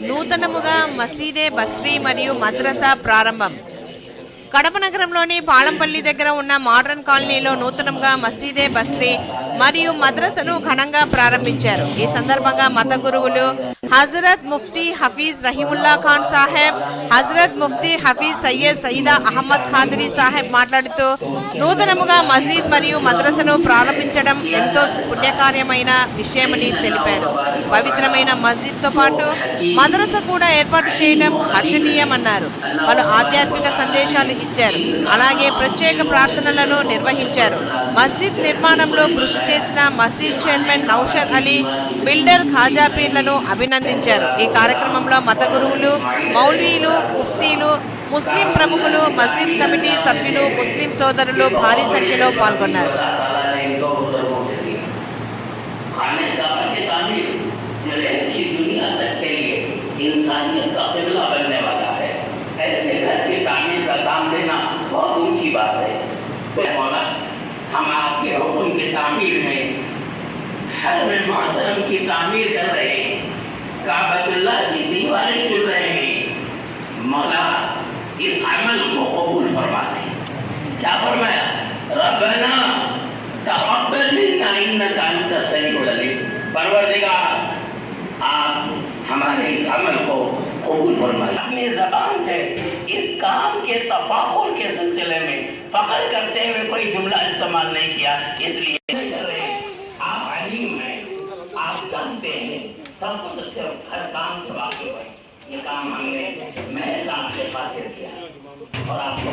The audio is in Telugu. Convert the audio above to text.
నూతనముగా మసీదే బస్రీ మరియు మద్రసా ప్రారంభం. కడప నగరంలోని పాలంపల్లి దగ్గర ఉన్న మోడర్న్ కాలనీలో నూతనంగా మసీదే బస్రీ మరియు మద్రసను ఘనంగా ప్రారంభించారు. ఈ సందర్భంగా మత గురువులు హజరత్ ముఫ్తీ హఫీజ్ రహీముల్లా ఖాన్ సాహెబ్ హజరత్ ముఫ్తీ హఫీజ్ సయ్యద్ సయీదా అహ్మద్ ఖాదరీ సాహెబ్ మాట్లాడుతూ నూతనముగా మసీద్ మరియు మద్రసను ప్రారంభించడం ఎంతో పుణ్యకార్యమైన విషయమని తెలిపారు. పవిత్రమైన మస్జిద్తో పాటు మదరస కూడా ఏర్పాటు చేయడం హర్షణీయమన్నారు. పలు ఆధ్యాత్మిక సందేశాలు ఇచ్చారు. అలాగే ప్రత్యేక ప్రార్థనలను నిర్వహించారు. మస్జిద్ నిర్మాణంలో కృషి చేసిన మసీద్ చైర్మన్ నౌషద్ అలీ బిల్డర్ ఖాజాపీర్లను అభినందించారు. ఈ కార్యక్రమంలో మత గురువులు మౌల్వీలు ముఫ్తీలు ముస్లిం ప్రముఖులు మసీద్ కమిటీ సభ్యులు ముస్లిం సోదరులు భారీ సంఖ్యలో పాల్గొన్నారు. तो मौला हम आपके हुक्म की तामीर में हर में मोहतरम की तामीर कर रहे हैं काबतुल्लाह की दीवारें चुन रहे हैं मौला इस अमल को कबूल फरमा दे क्या फरमाया रब्बना तक़ब्बल मिन्ना इन्नका अंतस समीउल अलीम परवरदिगार आप हमारे इस अमल को कबूल फरमाइए अपनी जबान से इस काम के तफाखुर फख्र करते हुए कोई जुमला इस्तेमाल नहीं किया, इसलिए। आप अलीम हैं, आप जानते हैं, सब कुछ सिर्फ़ हर काम से वाकिफ है ये काम हमने महज आपसे खातिर किया और आपको